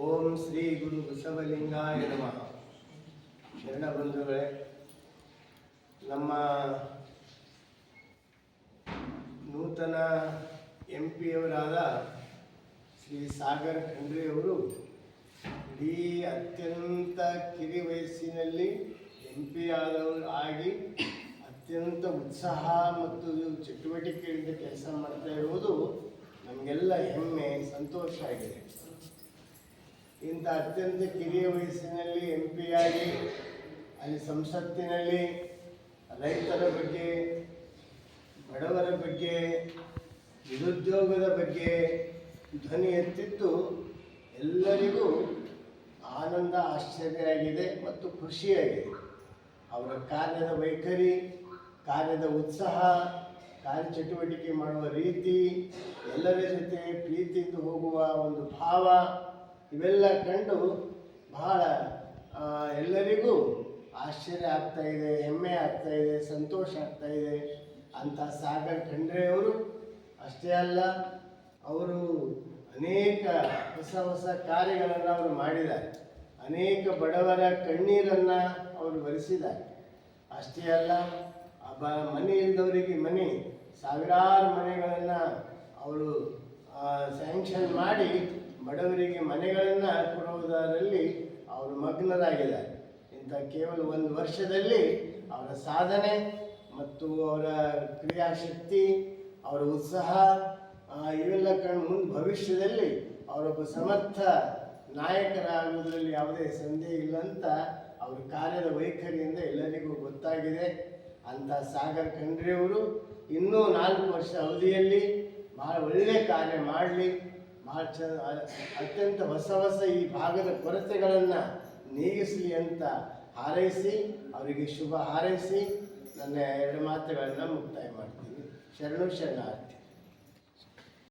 ಓಂ ಶ್ರೀ ಗುರು ಬಸವಲಿಂಗಾಯ ನಮಃ. ಶರಣ ಬಂಧುಗಳೇ, ನಮ್ಮ ನೂತನ ಎಂ ಪಿಯವರಾದ ಶ್ರೀ ಸಾಗರ್ ಖಂಡ್ರೆಯವರು ಇಡೀ ಅತ್ಯಂತ ಕಿರಿ ವಯಸ್ಸಿನಲ್ಲಿ ಎಂ ಪಿ ಆದವರು ಆಗಿ ಅತ್ಯಂತ ಉತ್ಸಾಹ ಮತ್ತು ಚಟುವಟಿಕೆಯಿಂದ ಕೆಲಸ ಮಾಡ್ತಾ ಇರುವುದು ನಮಗೆಲ್ಲ ಹೆಮ್ಮೆ, ಸಂತೋಷ ಆಗಿದೆ. ಇಂಥ ಅತ್ಯಂತ ಕಿರಿಯ ವಯಸ್ಸಿನಲ್ಲಿ ಎಂ ಆಗಿ ಅಲ್ಲಿ ಸಂಸತ್ತಿನಲ್ಲಿ ರೈತರ ಬಗ್ಗೆ, ಬಡವರ ಬಗ್ಗೆ, ನಿರುದ್ಯೋಗದ ಬಗ್ಗೆ ಧ್ವನಿ ಎತ್ತಿದ್ದು ಎಲ್ಲರಿಗೂ ಆನಂದ, ಆಶ್ಚರ್ಯ ಆಗಿದೆ ಮತ್ತು ಖುಷಿಯಾಗಿದೆ. ಅವರ ಕಾರ್ಯದ ವೈಖರಿ, ಕಾರ್ಯದ ಉತ್ಸಾಹ ಕಾರ್ಯಚಟುವಟಿಕೆ ಮಾಡುವ ರೀತಿ, ಎಲ್ಲರ ಜೊತೆ ಪ್ರೀತಿಯಿಂದ ಹೋಗುವ ಒಂದು ಭಾವ ಇವೆಲ್ಲ ಕಂಡು ಬಹಳ ಎಲ್ಲರಿಗೂ ಆಶ್ಚರ್ಯ ಆಗ್ತಾ ಇದೆ, ಹೆಮ್ಮೆ ಆಗ್ತಾ ಇದೆ, ಸಂತೋಷ ಆಗ್ತಾ ಇದೆ. ಅಂತ ಸಾಗರ್ ಖಂಡ್ರೆಯವರು ಅಷ್ಟೇ ಅಲ್ಲ, ಅವರು ಅನೇಕ ಹೊಸ ಹೊಸ ಕಾರ್ಯಗಳನ್ನು ಅವರು ಮಾಡಿದ್ದಾರೆ. ಅನೇಕ ಬಡವರ ಕಣ್ಣೀರನ್ನು ಅವರು ಬರೆಸಿದ್ದಾರೆ ಅಷ್ಟೇ ಅಲ್ಲ ಬ, ಮನೆ ಇಲ್ಲದವರಿಗೆ ಮನೆ, ಸಾವಿರಾರು ಮನೆಗಳನ್ನು ಅವರು ಸ್ಯಾಂಕ್ಷನ್ ಮಾಡಿ ಬಡವರಿಗೆ ಮನೆಗಳನ್ನು ಕೊಡುವುದರಲ್ಲಿ ಅವರು ಮಗ್ನರಾಗಿದ್ದಾರೆ. ಇಂಥ ಕೇವಲ ಒಂದು ವರ್ಷದಲ್ಲಿ ಅವರ ಸಾಧನೆ ಮತ್ತು ಅವರ ಕ್ರಿಯಾಶಕ್ತಿ, ಅವರ ಉತ್ಸಾಹ ಇವೆಲ್ಲ ಕಂಡು ಮುಂದೆ ಭವಿಷ್ಯದಲ್ಲಿ ಅವರೊಬ್ಬ ಸಮರ್ಥ ನಾಯಕರಾಗುವುದರಲ್ಲಿ ಯಾವುದೇ ಸಂದೇಹ ಇಲ್ಲ ಅಂತ ಅವರ ಕಾರ್ಯದ ವೈಖರಿಯಿಂದ ಎಲ್ಲರಿಗೂ ಗೊತ್ತಾಗಿದೆ. ಅಂತ ಸಾಗರ್ ಖಂಡ್ರೆಯವರು ಇನ್ನೂ ನಾಲ್ಕು ವರ್ಷ ಅವಧಿಯಲ್ಲಿ ಭಾಳ ಒಳ್ಳೆಯ ಕಾರ್ಯ ಮಾಡಲಿ. ಭಾಳ ಚ ಅತ್ಯಂತ ಹೊಸ ಹೊಸ ಈ ಭಾಗದ ಕೊರತೆಗಳನ್ನು ನೀಗಿಸಲಿ ಅಂತ ಹಾರೈಸಿ, ಅವರಿಗೆ ಶುಭ ಹಾರೈಸಿ, ನನ್ನ ಎರಡು ಮಾತುಗಳನ್ನು ಮುಕ್ತಾಯ ಮಾಡ್ತೀನಿ. ಶರಣು ಶರಣಾರ್ಥಿ.